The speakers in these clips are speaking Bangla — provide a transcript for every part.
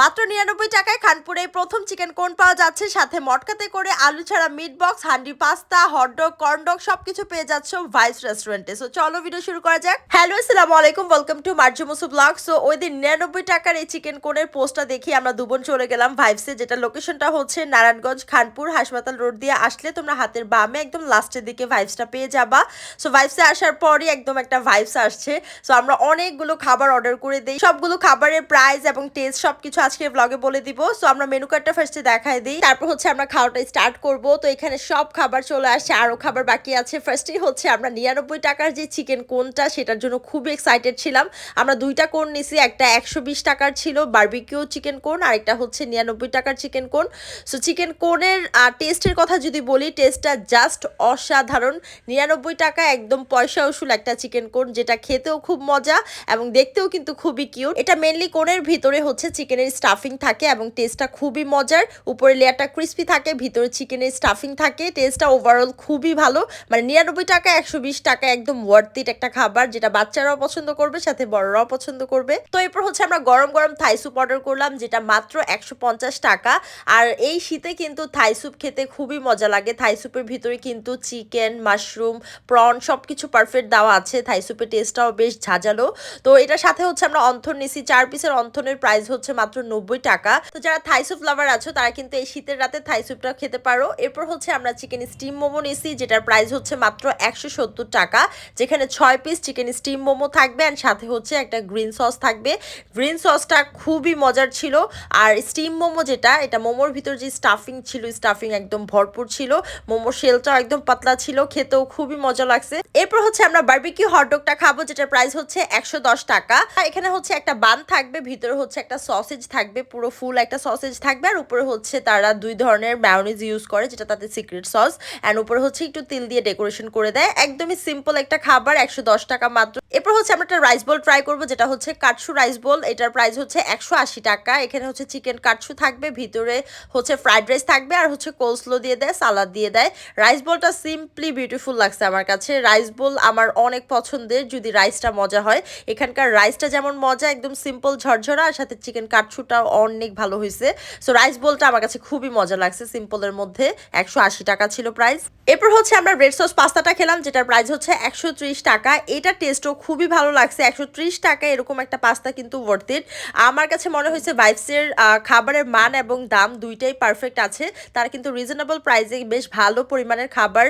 মাত্র নিরানব্বই টাকায় খানপুরে প্রথম চিকেন কোন পাওয়া যাচ্ছে। সাথে মটকাতে করে আলু ছাড়া meat box handi pasta hotdog corndog সবকিছু পেয়ে যাচ্ছ ভাইস রেস্টুরেন্টে সো চলো ভিডিও শুরু করা যাক। হ্যালো আসসালামু আলাইকুম welcome to Marju Musu vlog so ওই দিন নিরানব্বই টাকার এই চিকেন কোনের পোস্টটা দেখি আমরা দুবন চলে গেলাম ভাইভসে যেটা লোকেশনটা হচ্ছে নারায়ণগঞ্জ, খানপুর, হাসপাতাল রোড দিয়ে আসলে তোমরা হাতের বামে একদম লাস্টের দিকে ভাইভসটা পেয়ে যাবা। সো ভাইভসে আসার পরই একদম একটা ভাইভস আসছে। সো আমরা অনেকগুলো খাবার অর্ডার করে দিই। সবগুলো খাবারের প্রাইস এবং টেস্ট সবকিছু আজকে ব্লগে বলে দিব। সো আমরা মেনু কার্ডটা ফার্স্টে দেখাই দিই। তারপর হচ্ছে আমরা খাওয়াটা স্টার্ট করব। তো এখানে সব খাবার চলে আসছে আরও খাবার বাকি আছে। ফার্স্টেই হচ্ছে আমরা নিরানব্বই টাকার যে চিকেন কোনটা, সেটার জন্য খুবই এক্সাইটেড ছিলাম। আমরা দুইটা কোন নিছি, একটা একশো বিশ টাকার ছিল বার্বিকিউ চিকেন কোন আর একটা হচ্ছে নিরানব্বই টাকার চিকেন কোন সো চিকেন কোনের টেস্টের কথা যদি বলি টেস্টটা জাস্ট অসাধারণ। নিরানব্বই টাকা একদম পয়সা উসুল একটা চিকেন কোন যেটা খেতেও খুব মজা এবং দেখতেও কিন্তু খুবই কিউট এটা মেনলি কোনের ভিতরে হচ্ছে চিকেনের স্টাফিং থাকে এবং টেস্টটা খুবই মজার। উপরে লেয়ারটা ক্রিস্পি থাকে, ভিতরে চিকেনের স্টাফিং থাকে। টেস্টটা ওভারঅল খুবই ভালো। মানে নিরানব্বই টাকা, একশো বিশ টাকা একদম ওয়ার্থ ইট একটা খাবার যেটা বাচ্চারাও পছন্দ করবে, সাথে বড়রাও পছন্দ করবে। তো এরপর হচ্ছে আমরা গরম গরম থাই স্যুপ অর্ডার করলাম, যেটা মাত্র একশো পঞ্চাশ টাকা। আর এই শীতে কিন্তু থাই স্যুপ খেতে খুবই মজা লাগে। থাই স্যুপের ভিতরে কিন্তু চিকেন মাশরুম প্রন সব কিছু পারফেক্ট দেওয়া আছে। থাই স্যুপের টেস্টটাও বেশ ঝাঁঝালো। তো এটার সাথে হচ্ছে আমরা অন্থন নিছি। চার পিসের অন্থনের প্রাইস হচ্ছে মাত্র নব্বই টাকা। তো যারা থাই স্যুপ লাভার আছো, তারা কিন্তু এই শীতের রাতে থাই স্যুপটা খেতে পারো। এরপর হচ্ছে আমরা চিকেন স্টিম মোমো নিছি, যেটার প্রাইস হচ্ছে মাত্র একশো সত্তর টাকা, যেখানে ছয় পিস চিকেন স্টিম মোমো থাকবে অ্যান্ড সাথে হচ্ছে একটা গ্রিন সস থাকবে। গ্রিন সসটা খুবই মজার ছিল, আর স্টিম মোমো যেটা, এটা মোমোর ভিতর যে স্টাফিং ছিল স্টাফিং একদম ভরপুর ছিল, মোমোর শেলটাও একদম পাতলা ছিল, খেতেও খুবই মজা লাগছে। এরপর হচ্ছে আমরা বার্বিকিউ হটডগটা খাব, যেটার প্রাইস হচ্ছে একশো দশ টাকা। এখানে হচ্ছে একটা বান থাকবে, ভিতরে হচ্ছে একটা সসেজ থাকবে। পুরো ফুল একটা সসেজ থাকবে আর উপরে হচ্ছে তারা দুই ধরনের ম্যায়োনিজ ইউজ করে, যেটা তাদের সিক্রেট সস অ্যান্ড উপরে হচ্ছে একটু তিল দিয়ে ডেকোরেশন করে দেয়। একদমই সিম্পল একটা খাবার, একশো দশ টাকা মাত্র। এরপর হচ্ছে আমরা একটা রাইস বোল ট্রাই করব, যেটা হচ্ছে কাটসু রাইস বোল এটার প্রাইস হচ্ছে একশো আশি টাকা। এখানে হচ্ছে চিকেন কাটসু থাকবে, ভিতরে হচ্ছে ফ্রাইড রাইস থাকবে আর হচ্ছে কোলস্লো দিয়ে দেয় সালাদ দিয়ে দেয়। রাইস বোলটা সিম্পলি বিউটিফুল লাগছে আমার কাছে। রাইস বোল আমার অনেক পছন্দের, যদি রাইসটা মজা হয়। এখানকার রাইসটা যেমন মজা, একদম সিম্পল ঝরঝরা, আর সাথে চিকেন কাটসুটাও অনেক ভালো হয়েছে। সো রাইস বোলটা আমার কাছে খুবই মজা লাগছে সিম্পলের মধ্যে। একশো আশি টাকা ছিল প্রাইস এরপর হচ্ছে আমরা রেড সস পাস্তাটা খেলাম, যেটার প্রাইস হচ্ছে একশো ত্রিশ টাকা। এটা টেস্টও খুবই ভালো লাগছে। একশো ত্রিশ টাকা এরকম একটা পাস্তা কিন্তু ওয়ার্থ আমার কাছে মনে হয়েছে ভাইবসের খাবারের মান এবং দাম দুইটাই পারফেক্ট আছে। তারা কিন্তু রিজনেবল প্রাইসে বেশ ভালো পরিমাণের খাবার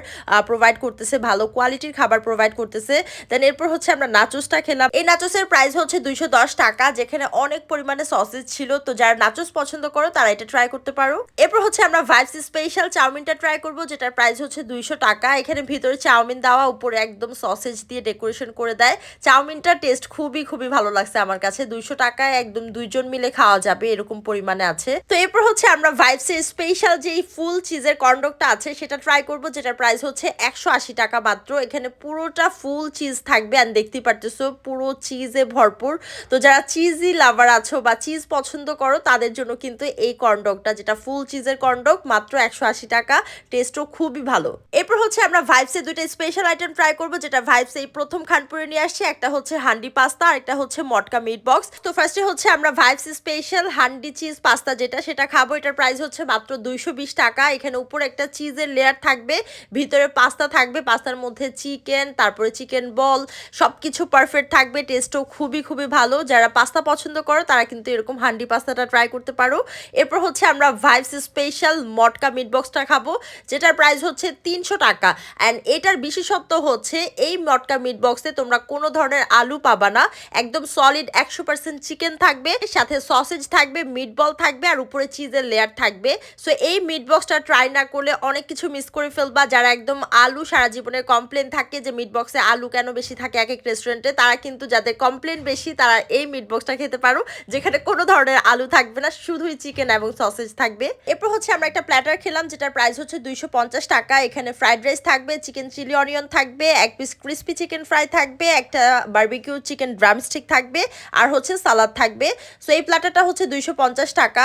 প্রোভাইড করতেছে, ভালো কোয়ালিটির খাবার প্রোভাইড করতেছে। দেন এরপর হচ্ছে আমরা নাচোসটা খেলাম। এই নাচোসের প্রাইস হচ্ছে দুইশো দশ টাকা, যেখানে অনেক পরিমাণে সসেজ ছিল। তো যারা নাচোস পছন্দ করো, তারা এটা ট্রাই করতে পারো। এরপর হচ্ছে আমরা ভাইবস স্পেশাল চাউমিনটা ট্রাই করব, যেটার প্রাইস হচ্ছে দুইশো টাকা। এখানে ভিতরে চাউমিন দেওয়া, উপরে একদম সসেজ দিয়ে ডেকোরেশন করে দেয়। চাউমিনটা টেস্ট খুবই খুবই ভালো লাগছে আমার কাছে। দুইশো টাকায় একদম দুইজন মিলে খাওয়া যাবে, এরকম পরিমাণে আছে। তো এরপর হচ্ছে আমরা ভাইবসের স্পেশাল যেই ফুল চিজের কন্ডকটা আছে, সেটা ট্রাই করব, যেটার প্রাইস হচ্ছে একশো আশি টাকা মাত্র। এখানে পুরোটা ফুল চিজ থাকবে আর দেখতেই পারতেছো, পুরো চিজে ভরপুর। তো যারা চিজি লাভার আছো বা চিজ পছন্দ করো, তাদের জন্য কিন্তু এই কর্নডকটা যেটা ফুল চিজের কর্নডক মাত্র একশো আশি টাকা। টেস্টও খুবই ভালো। এরপর হচ্ছে আমরা ভাইবসে দুটো স্পেশাল আইটেম ট্রাই করব, যেটা ভাইবস এই প্রথম খানপুরে নিয়ে আসছে। একটা হচ্ছে হান্ডি পাস্তা, আর একটা হচ্ছে মটকা মিট বক্স তো ফার্স্টে হচ্ছে আমরা vibes special handi cheese pasta যেটা, সেটা খাব। এটার প্রাইস হচ্ছে মাত্র দুইশো বিশ টাকা। এখানে উপরে একটা চিজের লেয়ার থাকবে, ভিতরে পাস্তা থাকবে, পাস্তার মধ্যে চিকেন তারপরে চিকেন বল সব কিছু পারফেক্ট থাকবে। টেস্টও খুবই খুবই ভালো। যারা পাস্তা পছন্দ করো, তারা কিন্তু এরকম হান্ডি পাস্তাটা ট্রাই করতে পারো। এরপর হচ্ছে আমরা ভাইবস স্পেশাল মটকা মিট বক্সটা খাব, যেটার প্রাইস হচ্ছে তিনশো টাকা। অ্যান্ড এটার বিশেষত্ব হচ্ছে এই মটকা মিট বক্সে তোমরা কোনো ধরনের আলু পাবা না। একদম সলিড একশো পার্সেন্ট চিকেন থাকবে, সাথে সসেজ থাকবে মিট বল থাকবে, আর উপরে চিজের লেয়ার থাকবে। সো এই মিট বক্সটা ট্রাই না করলে অনেক কিছু মিস করে ফেলবা। যারা একদম আলু সারা জীবনের কমপ্লেন থাকে যে মিট বক্সে আলু কেন বেশি থাকে এক এক রেস্টুরেন্টে তারা কিন্তু যাদের কমপ্লেন বেশি, তারা এই মিট বক্সটা খেতে পারো, যেখানে কোনো ধরনের আলু থাকবে না, শুধুই চিকেন এবং সসেজ থাকবে। এরপর হচ্ছে আমরা একটা প্ল্যাটার খেলাম, যেটার প্রাইস হচ্ছে দুইশো পঞ্চাশ টাকা। এখানে ফ্রাইড রাইস থাকবে চিকেন চিলি অনিয়ন থাকবে, এক পিস ক্রিস্পি চিকেন ফ্রাই থাকবে, একটা বার্বিকিউ চিকেন ড্রামস্টিক থাকবে, আর হচ্ছে সালাদ থাকবে। সো এই প্ল্যাটারটা হচ্ছে দুইশো পঞ্চাশ টাকা।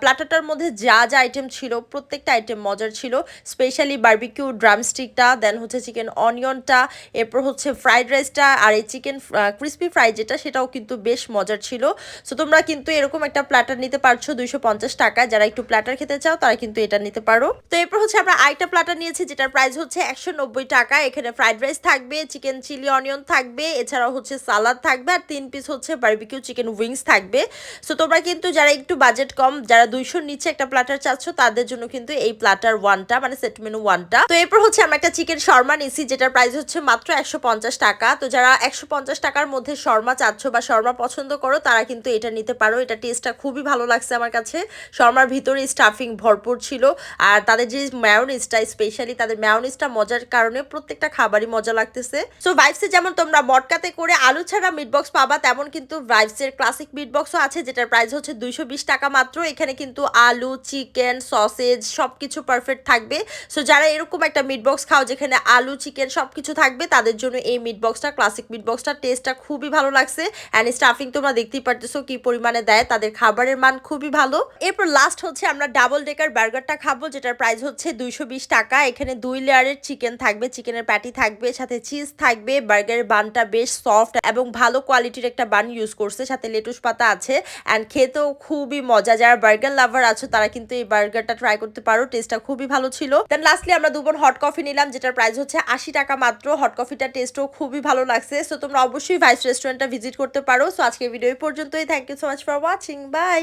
প্ল্যাটারটার মধ্যে যা যা আইটেম ছিল, প্রত্যেকটা আইটেম মজার ছিল। স্পেশালি বার্বিকিউ ড্রামস্টিকটা দেন হচ্ছে চিকেন অনিয়নটা এরপর হচ্ছে ফ্রাইড রাইসটা আর এই চিকেন ক্রিস্পি ফ্রাই যেটা, সেটাও কিন্তু বেশ মজার ছিল। সো তোমরা কিন্তু এরকম এরকম একটা প্ল্যাটার নিতে পারছ, দুইশো পঞ্চাশ টাকা যারা একটু প্ল্যাটার খেতে চাও, তারা কিন্তু এটা নিতে পারো। তো এরপর হচ্ছে আমরা আরেকটা প্ল্যাটার নিয়েছি, যেটার প্রাইস হচ্ছে একশো নব্বই টাকা। এখানে ফ্রাইড রাইস থাকবে চিকেন চিলি অনিয়ন থাকবে, এছাড়াও হচ্ছে সালাদ থাকবে, আর তিন পিস হচ্ছে বারবিকিউ চিকেন উইংস থাকবে। সো তোমরা কিন্তু যারা একটু বাজেট কম, যারা দুইশোর নিচে একটা প্ল্যাটার চাচ্ছ, তাদের জন্য কিন্তু এই প্ল্যাটার ওয়ানটা মানে সেট মেনু ওয়ানটা তো এরপর হচ্ছে আমরা একটা চিকেন শর্মা নিছি যেটার প্রাইস হচ্ছে মাত্র একশো পঞ্চাশ টাকা। তো যারা একশো পঞ্চাশ টাকার মধ্যে শর্মা চাচ্ছ বা শর্মা পছন্দ করো, তারা কিন্তু এটা নিতে পারো। এটা টেস্টটা খুবই ভালো লাগছে আমার কাছে। শর্মার ভিতরে স্টাফিং ভরপুর ছিল। আর তাদের যে ম্যাওনিসটা স্পেশালি তাদের ম্যাওনিসটা মজার কারণে প্রত্যেকটা খাবারই মজা লাগতেছে। সো ভাইবসে যেমন তোমরা মটকাতে করে আলু ছাড়া মিট বক্স পাবা, তেমন কিন্তু ভাইবসের ক্লাসিক মিট বক্সও আছে, যেটার প্রাইস হচ্ছে দুইশো বিশ টাকা মাত্র। এখানে কিন্তু আলু চিকেন সসেজ সব কিছু পারফেক্ট থাকবে। সো যারা এরকম একটা মিট বক্স খাও যেখানে আলু চিকেন সব কিছু থাকবে, তাদের জন্য এই মিট বক্সটা ক্লাসিক মিট বক্সটা টেস্টটা খুবই ভালো লাগছে। অ্যান্ড স্টাফিং তোমরা দেখতেই পারতেছো কি পরিমাণে দেয়। তাদের খাবারের মান খুবই ভালো। এরপর লাস্ট হচ্ছে আমরা ডাবল ডেকার বার্গারটা খাব, যেটার প্রাইস হচ্ছে দুইশো বিশ টাকা। এখানে দুই লেয়ারের চিকেন থাকবে চিকেনের প্যাটি থাকবে, সাথে চিজ থাকবে। বার্গারের বানটা বেশ সফট এবং ভালো কোয়ালিটির একটা বান ইউজ করছে, সাথে লেটুস পাতা আছে। অ্যান্ড খেতেও খুবই মজা। যারা বার্গার লাভার আছো, তারা কিন্তু এই বার্গারটা ট্রাই করতে পারো টেস্টটা খুবই ভালো ছিল। দেন লাস্টলি আমরা দুবার হট কফি নিলাম, যেটার প্রাইস হচ্ছে আশি টাকা মাত্র। হট কফিটা টেস্টও খুবই ভালো লাগছে। সো তোমরা অবশ্যই ভাইস রেস্টুরেন্টটা ভিজিট করতে পারো। সো আজকে ভিডিও পর্যন্তই। Thank you so much for watching bye